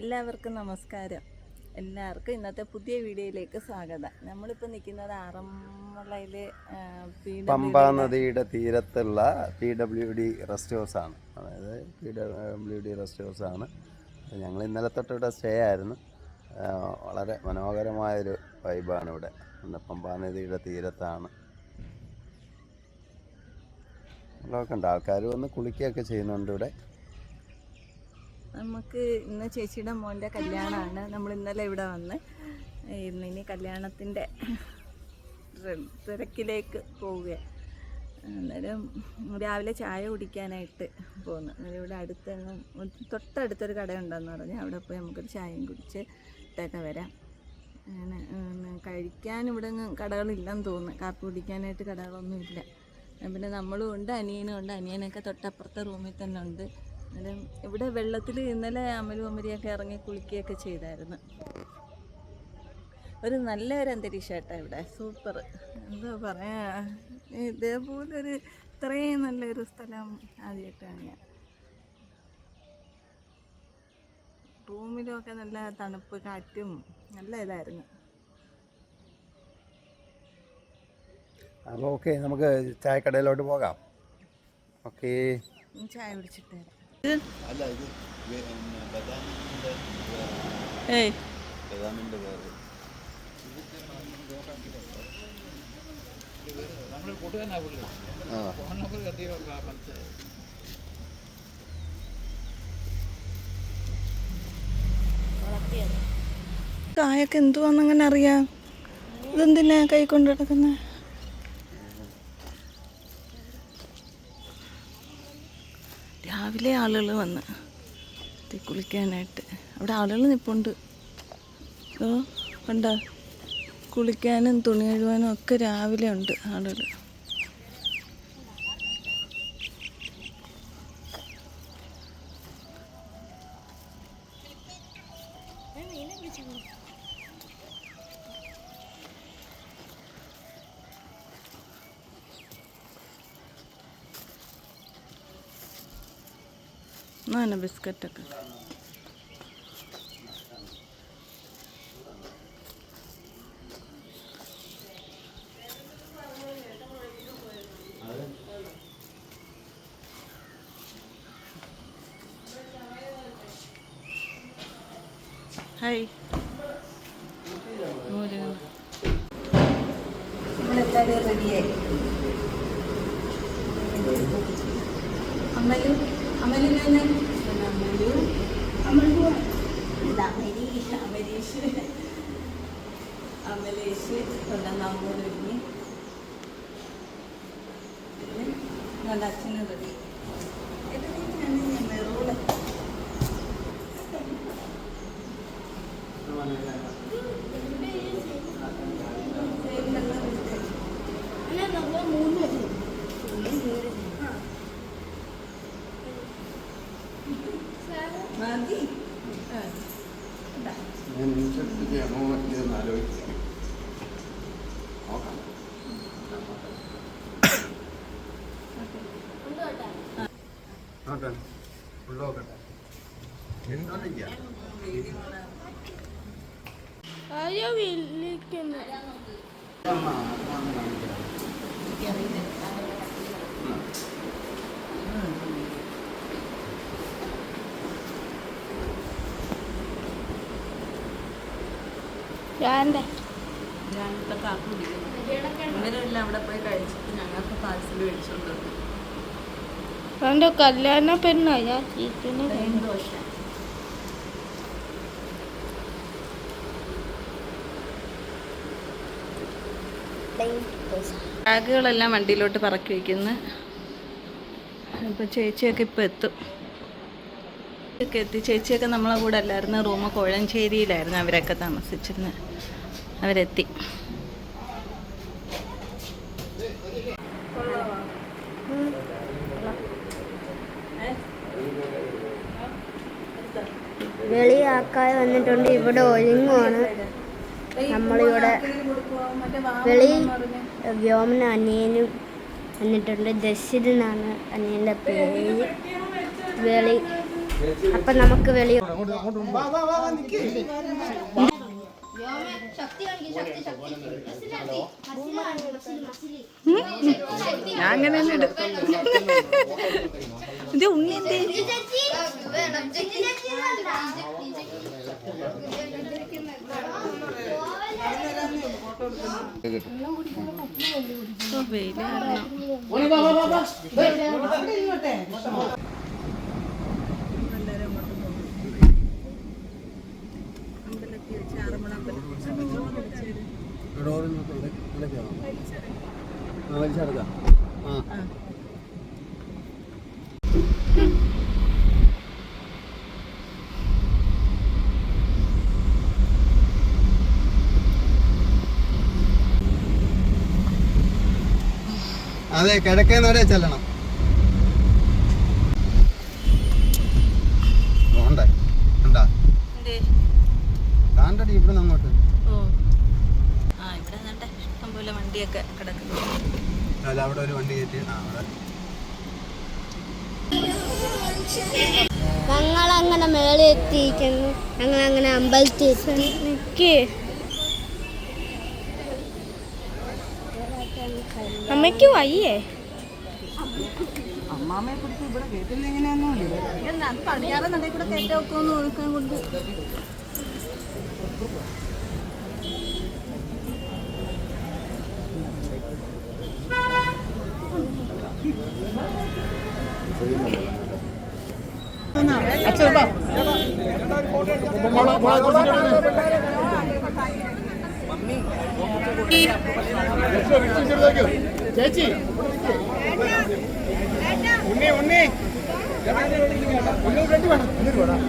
എല്ലാവർക്കും നമസ്കാരം. എല്ലാവർക്കും ഇന്നത്തെ പുതിയ വീഡിയോയിലേക്ക് സ്വാഗതം. നമ്മളിപ്പോൾ നിൽക്കുന്നത് ആറന്മുളയിലെ പമ്പ നദിയുടെ തീരത്തുള്ള P W D rest house ആണ്. അതായത് P W D rest house ആണ്. ഞങ്ങൾ ഇന്നലെ തൊട്ട് ഇവിടെ സ്റ്റേ ആയിരുന്നു. വളരെ മനോഹരമായൊരു വൈബാണ് ഇവിടെ. പമ്പാ നദിയുടെ തീരത്താണ്. ഒക്കെ ഉണ്ട് ആൾക്കാർ വന്ന് കുളിക്കുകയൊക്കെ ചെയ്യുന്നുണ്ട് ഇവിടെ. നമുക്ക് ഇന്ന് ചേച്ചിയുടെ മോന്റെ കല്യാണമാണ് നമ്മൾ ഇന്നലെ ഇവിടെ വന്ന് ഇന്ന് ഇനി കല്യാണത്തിന്റെ തിരക്കിലേക്ക് പോവുക അന്നേരം രാവിലെ ചായ കുടിക്കാനായിട്ട് പോകുന്നു അന്നേരം ഇവിടെ അടുത്തെങ്ങും തൊട്ടടുത്തൊരു കടയുണ്ടെന്ന് പറഞ്ഞാൽ അവിടെ പോയി നമുക്കൊരു ചായയും കുടിച്ച് ഇട്ടൊക്കെ വരാം. അങ്ങനെ കഴിക്കാൻ ഇവിടെ കടകളില്ലെന്ന് തോന്നുന്നു. കാപ്പി കുടിക്കാനായിട്ട് കടകളൊന്നും ഇല്ല പിന്നെ നമ്മളും ഉണ്ട് അനിയനും ഉണ്ട്. അനിയനൊക്കെ തൊട്ടപ്പുറത്തെ റൂമിൽ തന്നെ ഉണ്ട്. ഇവിടെ വെള്ളത്തിൽ ഇന്നലെ അമലും അമരിയൊക്കെ ഇറങ്ങി കുളിക്കുകയൊക്കെ ചെയ്തായിരുന്നു. ഒരു നല്ല നല്ലൊരു അന്തരീക്ഷമായിട്ടാണ് ഇവിടെ. സൂപ്പർ. എന്താ പറയാ? ഇതേപോലൊരു ഇത്രയും നല്ലൊരു സ്ഥലം ആദ്യമായിട്ടാണ് ഞാൻ. റൂമിലുമൊക്കെ നല്ല തണുപ്പ് കാറ്റും നല്ല ഇതായിരുന്നു. അപ്പോൾ ഓക്കെ നമുക്ക് ചായക്കടയിലോട്ട് പോകാം. ഓക്കേ. ചായ കുടിച്ചിട്ട് ഏയ്. കായൊക്കെ എന്തുവാന്നങ്ങനെ അറിയാം? ഇതെന്തിനാ കൈ കൊണ്ട് കിടക്കുന്നത് രാവിലെ ആളുകൾ വന്ന് കുളിക്കാനായിട്ട്. അവിടെ ആളുകൾ നിൽപ്പുണ്ട് ഓ കണ്ട? കുളിക്കാനും തുണി കഴുകാനും ഒക്കെ രാവിലെ ഉണ്ട് ആളുകൾ. நான் பிஸ்கட் அக்கா ഇത് അമരീഷ് അമലേഷ് കൊണ്ടാ നമ്മൊരുങ്ങി നല്ല അച്ഛനെ റെഡി മെറൂൾ മതി ആ ഇതാ ഞാൻ ഇൻഷുറൻസ് ചെയ്യണോ ഇതെന്ന് ആലോചിച്ചു നോക്കാം നോക്കാം ഉള്ളോക്കട്ടെ എന്തോന്നിക്കാം ആരോ വിളിക്കുന്നു ഞാന്റെ ഞാനിപ്പോൾ കാപ്പി കുടിക്കുന്നു ഇവരെല്ലാം അവിടെ പോയി കഴിച്ചിട്ട് ഞങ്ങൾക്ക് പാഴ്സൽ മേടിച്ചോണ്ട് കല്യാണ പെണ്ണാ ഞാൻ ദോശ. ബാഗുകളെല്ലാം വണ്ടിയിലോട്ട് പറക്കി വയ്ക്കുന്നു അപ്പോൾ ചേച്ചിയൊക്കെ ഇപ്പോൾ എത്തും. ഒക്കെ എത്തി. ചേച്ചിയൊക്കെ നമ്മളെ കൂടെ അല്ലായിരുന്നു. റൂം കോഴഞ്ചേരിയിലായിരുന്നു അവരൊക്കെ താമസിച്ചിരുന്നത് അവരെത്തി. വെളിയാക്കാതെ വന്നിട്ടുണ്ട്. ഇവിടെ ഒരുങ്ങുവാണ് നമ്മളിവിടെ വെളി വ്യോമന അനിയനും വന്നിട്ടുണ്ട്. എന്നാണ് അനിയന്റെ പേര്. വെളി. അപ്പം നമുക്ക് വെളി ഞാൻ അങ്ങനെ തന്നെ ഇത് ഉണ്ണി എന്തേ ഓ, വെയിൽ കാരണം. എല്ലാവരും അങ്ങോട്ട് പോകും. അമ്പലത്തിൽ വെച്ച് ആറന്മുള അമ്പലത്തിൽ വെച്ച് വലിച്ചെടുക്കാം അതെ കിഴക്കേ നടേ ചെല്ലണം പോണ്ടേ എന്തേ? ഇവിടെ അങ്ങോട്ട് വണ്ടിയൊക്കെ കിടക്കുന്നു. അല്ല അവിടെ ഒരു വണ്ടി കയറ്റി. ആ അവിടെ. ഞങ്ങൾ അങ്ങനെ മേളെത്തിയിരിക്കുന്നു ഞങ്ങൾ അങ്ങനെ അമ്പലത്തിൽ എത്തി അമ്മയ്ക്ക് വയ്യേ അമ്മാമ്മയെ കുറിച്ച് ഇവിടെ കേട്ടില്ല എങ്ങനെയാണെന്നോ അത് നടയിൽ കൂടെ കയറ്റമൊക്കെ ഒന്ന് ഒഴുക്കാൻ കൊണ്ട് ചേച്ചി. ഉണ്ണി ഉണ്ണി. ഫ്രണ്ട് വേണം. ഉണ്ണി വേണം.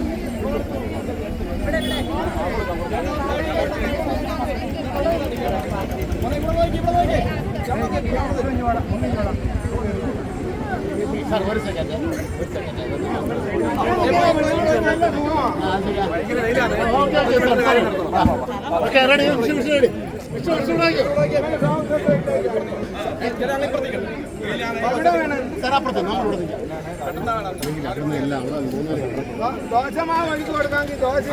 സാർ ഒരു സെക്കൻഡ് ഒരു സെക്കൻഡ് ഓക്കെ റെഡി റെഡി. ദോശമാവ് ഒഴുക്കി കൊടുക്കാമെങ്കിൽ ദോശ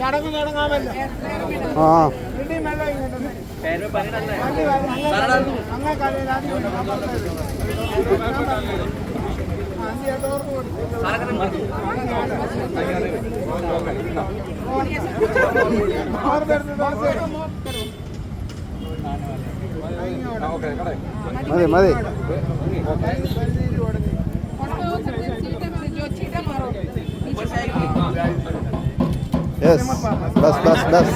ചടങ്ങ് ചടങ്ങാമല്ല ആ. മതി മതി yes bus bus bus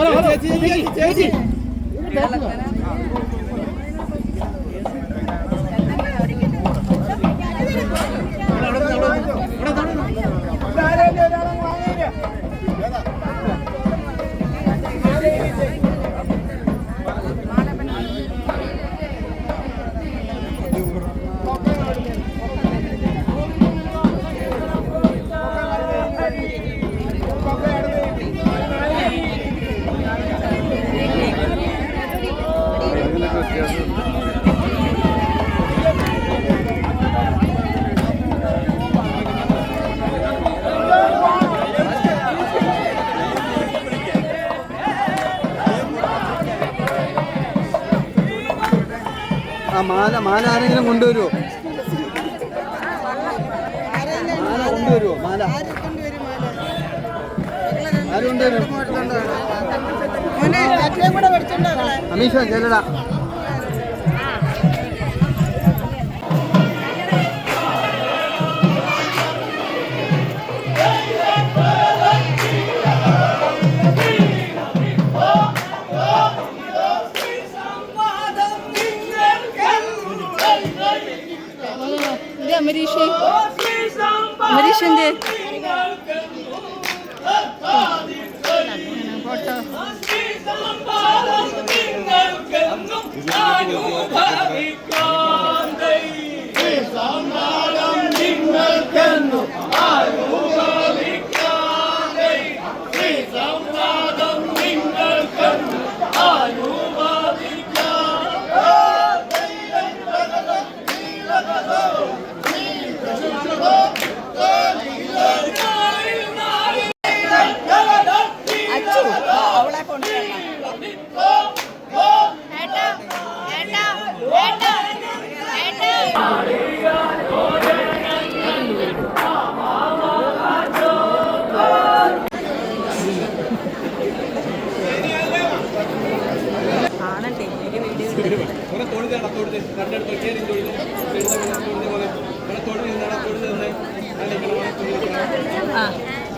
hello ചേച്ചി ചേച്ചി ആ മാല മാല ആരെങ്കിലും കൊണ്ടുവരുമോ മാല കൊണ്ടുവരുമോ മാല. ആരും കൊണ്ടുവരും. അമീഷ ചെല്ലടാ Marie şey. Marie şimdi.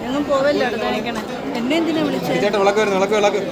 എങ്ങും പോവല്ലോ എന്നെ എന്തിനാ വിളിച്ചത് വിളക്ക് വരുന്നു വിളക്ക് വിളക്ക്.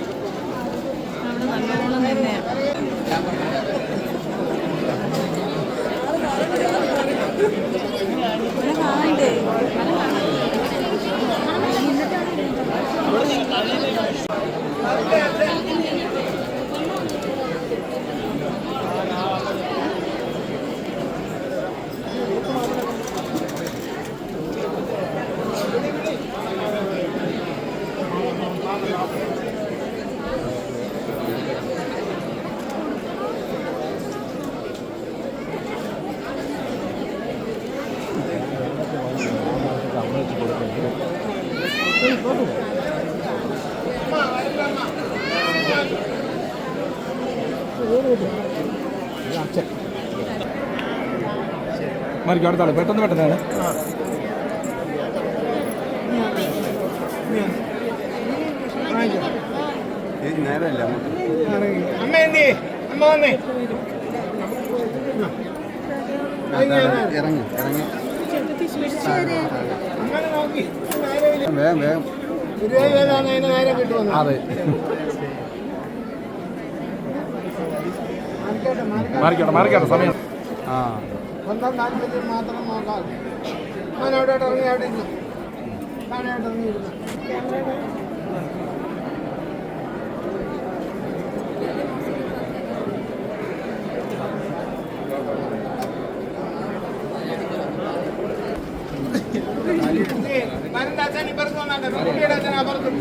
മറിക്കും അടുത്താണ് പെട്ടെന്ന് പെട്ടെന്നാണ് അങ്ങോട്ട് അമ്മ എന്തേ അമ്മ വന്നേ. ഇറങ്ങി ഇറങ്ങി അങ്ങനെ നോക്കി വേഗം വേഗം അതെ. മാറിക്കോട്ടെ മാറിക്കോട്ടെ സമയം. ആ. സ്വന്തം താല്പര്യം മാത്രം നോക്കാം ഞാൻ അവിടെ ഇറങ്ങി അവിടെ ഇരുന്നു ഞാൻ അവിടെ ഇറങ്ങിയിരുന്നു മരന്റെ അച്ഛൻ ഇപ്പുറത്ത് വന്നാട്ടെ കുട്ടിയുടെ അച്ഛൻ അപ്പുറത്ത്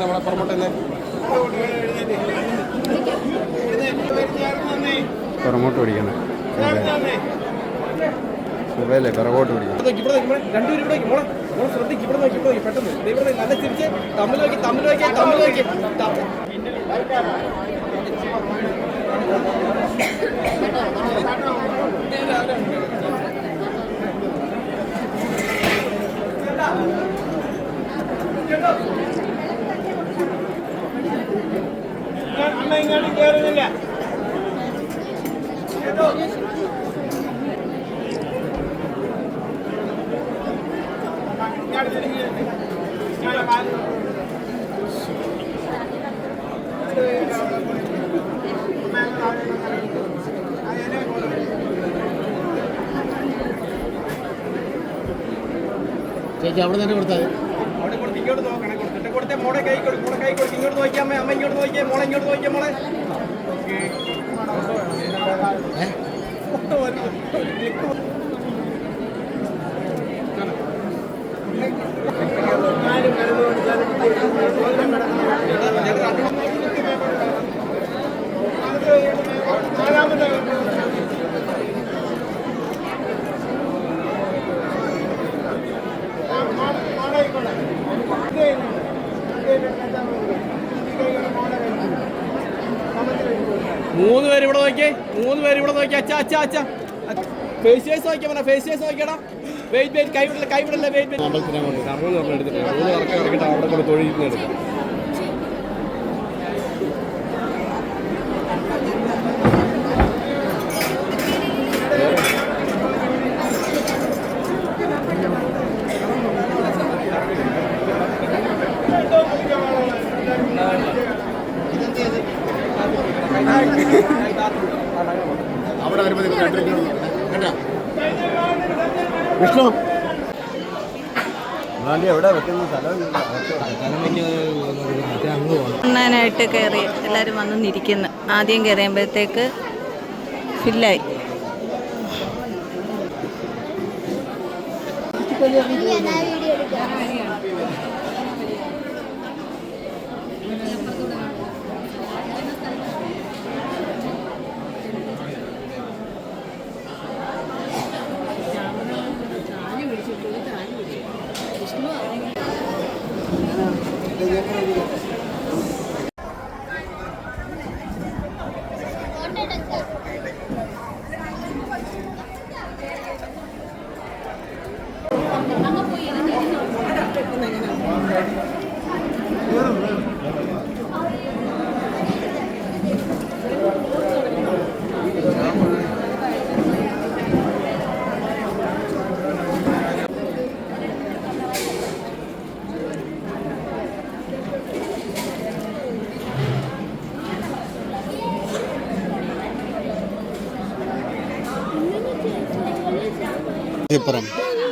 നമ്മളെ ചെയ്യുന്നത് പുറമോട്ട് പിടിക്കണം സുഖല്ലേ പിറകോട്ട് പിടിക്കണം ഇവിടെ നോക്കി, ഇവിടെ നോക്കി, ഇവിടെ രണ്ടുപേരും ഇവിടെ നോക്കി, മോളെ മോളെ ശ്രദ്ധിക്ക് ഇവിടെ നോക്കി ഇവിടെ നോക്കി പെട്ടെന്ന് ദേ ഇവിടെ നോക്കി, നല്ല തിരിച്ച് തമ്മിൽ നോക്കി തമ്മിൽ നോക്കി തമ്മിൽ നോക്കി ത- അമ്മ ഇങ്ങോട്ട് കയറുന്നില്ല ഇങ്ങോട്ട് അവിടെ തന്നെ കൊടുത്താൽ അവിടെ കൊടുത്ത് ഇങ്ങോട്ട് അവിടെ കൊടുത്തിട്ട്. കൊടുത്തേ മോടെ കൈ കൊടുക്കും. കൈ കൊടുക്കും ഇങ്ങോട്ട് നോക്കിയാ അമ്മ അമ്മ ഇങ്ങോട്ട് നോക്കിയേ മോളെ ഇങ്ങോട്ട് നോക്കിയേ മോളെ. നാലാമത്തെ മൂന്ന് പേര് ഇവിടെ നോക്കിയേ. മൂന്ന് പേര് ഇവിടെ നോക്കി അച്ഛാ അച്ഛാ അച്ഛാ. ഫേസ് ഫേസ് നോക്കിയാ പറഞ്ഞ ഫേസ് ഫേസ് നോക്കിയടാ വെയിറ്റ് വെയിറ്റ് കൈ വിടല്ല കൈ വിടല്ല വെയിറ്റ് വെയിറ്റ് ഉണ്ണാനായിട്ട് കയറി എല്ലാവരും വന്നു നിരിക്കുന്നു. ആദ്യം കയറിയുമ്പോഴത്തേക്ക് ഫില്ലായി വീഡിയോ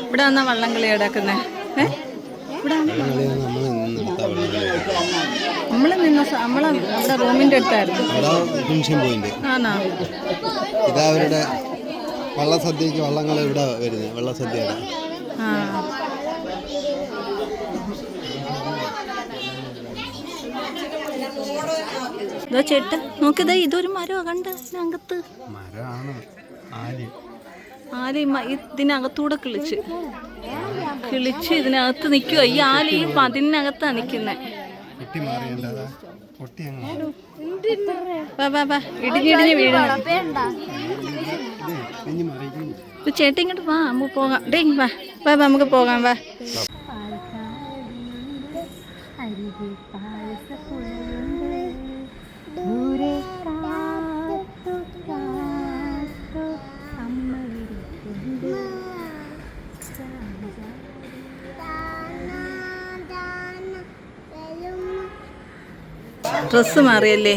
ഇവിടെ വന്നാ വള്ളം കളി ഏ ഇവിടെ നമ്മൾ നിന്ന സ- നമ്മളെ റൂമിന്റെ അടുത്തായിരുന്നു. Finishing point. ആണോ? ഇതാ അവരുടെ വള്ളസദ്യക്ക് വള്ളങ്ങൾ ഇവിടെ വരുന്നത് വള്ളസദ്യയുടെ ആ. ഇതോ ചേട്ട നോക്കിയതാ ഇതൊരു മരമാ കണ്ട ഇതിനകത്ത്. മരമാണ് ആൽ ഇതിനകത്തൂടെ കിളിച്ച്. കിളിച്ച് ഇതിനകത്ത് നിൽക്കുക ഈ ആൽ ഈ പതിനകത്താ നിൽക്കുന്നേ ഇടിഞ്ഞിടിഞ്ഞ് ചേട്ടൻ ഇങ്ങോട്ട് വാ നമുക്ക് പോകാം. ഡേ വാ വാ വാ നമുക്ക് പോകാം വാ. ഡ്രസ്സ് മാറിയല്ലേ?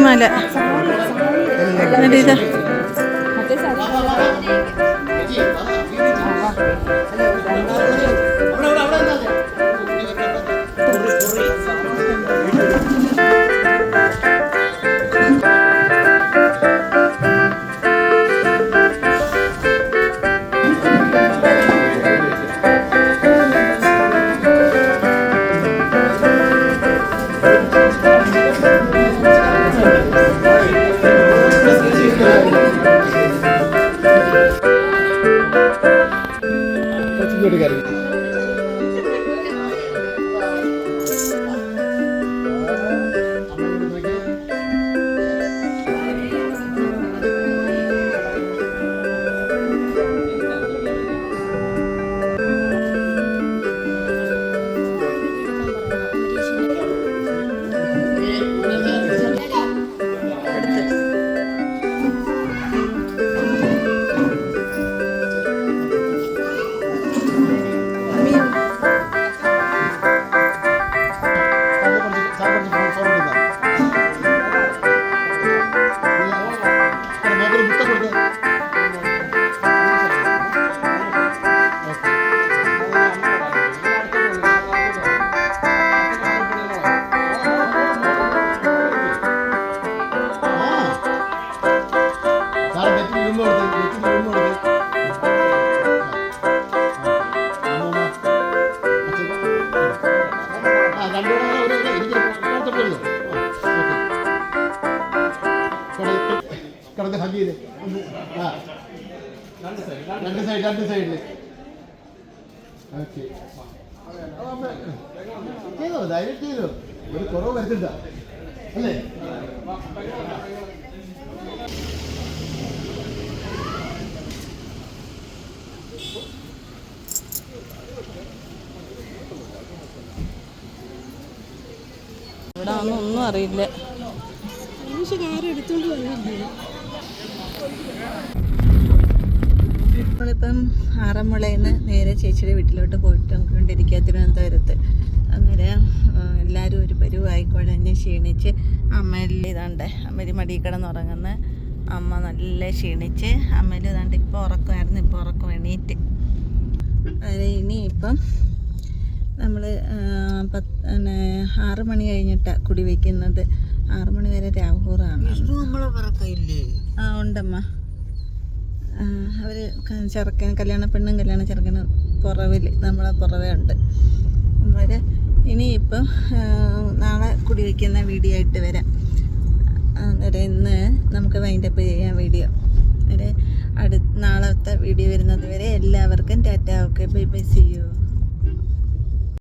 മല എന്നിട്ട് ഇതാ കിടന്ന് ചെയ്ത് ആ രണ്ട് സൈഡ് രണ്ട് സൈഡിൽ ഓക്കെ ചെയ്തോ ധൈര്യം ചെയ്തോ ഒരു കുറവ് വരുത്തില്ല അല്ലേ അറിയില്ല. നമ്മളിപ്പം ആറന്മുളയിൽ നിന്ന് നേരെ ചേച്ചിയുടെ വീട്ടിലോട്ട് പോയിട്ട് കൊണ്ടിരിക്കുക തിരുവനന്തപുരത്ത് അന്നേരം എല്ലാവരും ഒരു പരുവായി കുഴഞ്ഞ് ക്ഷീണിച്ച് അമ്മയിൽ ഇതാണ്ട് അമ്മയിൽ മടി കിടന്നുറങ്ങുന്ന അമ്മ നല്ല ക്ഷീണിച്ച് അമ്മയിൽ ഇതാണ്ട് ഇപ്പോൾ ഉറക്കമായിരുന്നു ഇപ്പോൾ ഉറക്കം എണീറ്റ്. അതിന് ഇനിയിപ്പം നമ്മൾ പിന്നെ ആറ് മണി കഴിഞ്ഞിട്ട് കുടി വെക്കുന്നത്. ആറ് മണി വരെ രാഹൂറാണ്. ആ ഉണ്ടമ്മ. അവർ ചെറുക്കൻ കല്യാണ പെണ്ണും കല്യാണ ചെറുക്കനും പുറവിൽ നമ്മളെ പുറവേ ഉണ്ട്. അവർ ഇനിയിപ്പം നാളെ കുടി വെക്കുന്ന വീഡിയോ ആയിട്ട് വരാം. അന്നേരം ഇന്ന് നമുക്ക് വൈൻഡപ്പ് ചെയ്യാം വീഡിയോ അന്നേരം അടു നാളത്തെ വീഡിയോ വരുന്നത് വരെ എല്ലാവർക്കും tata. Okay bye bye see you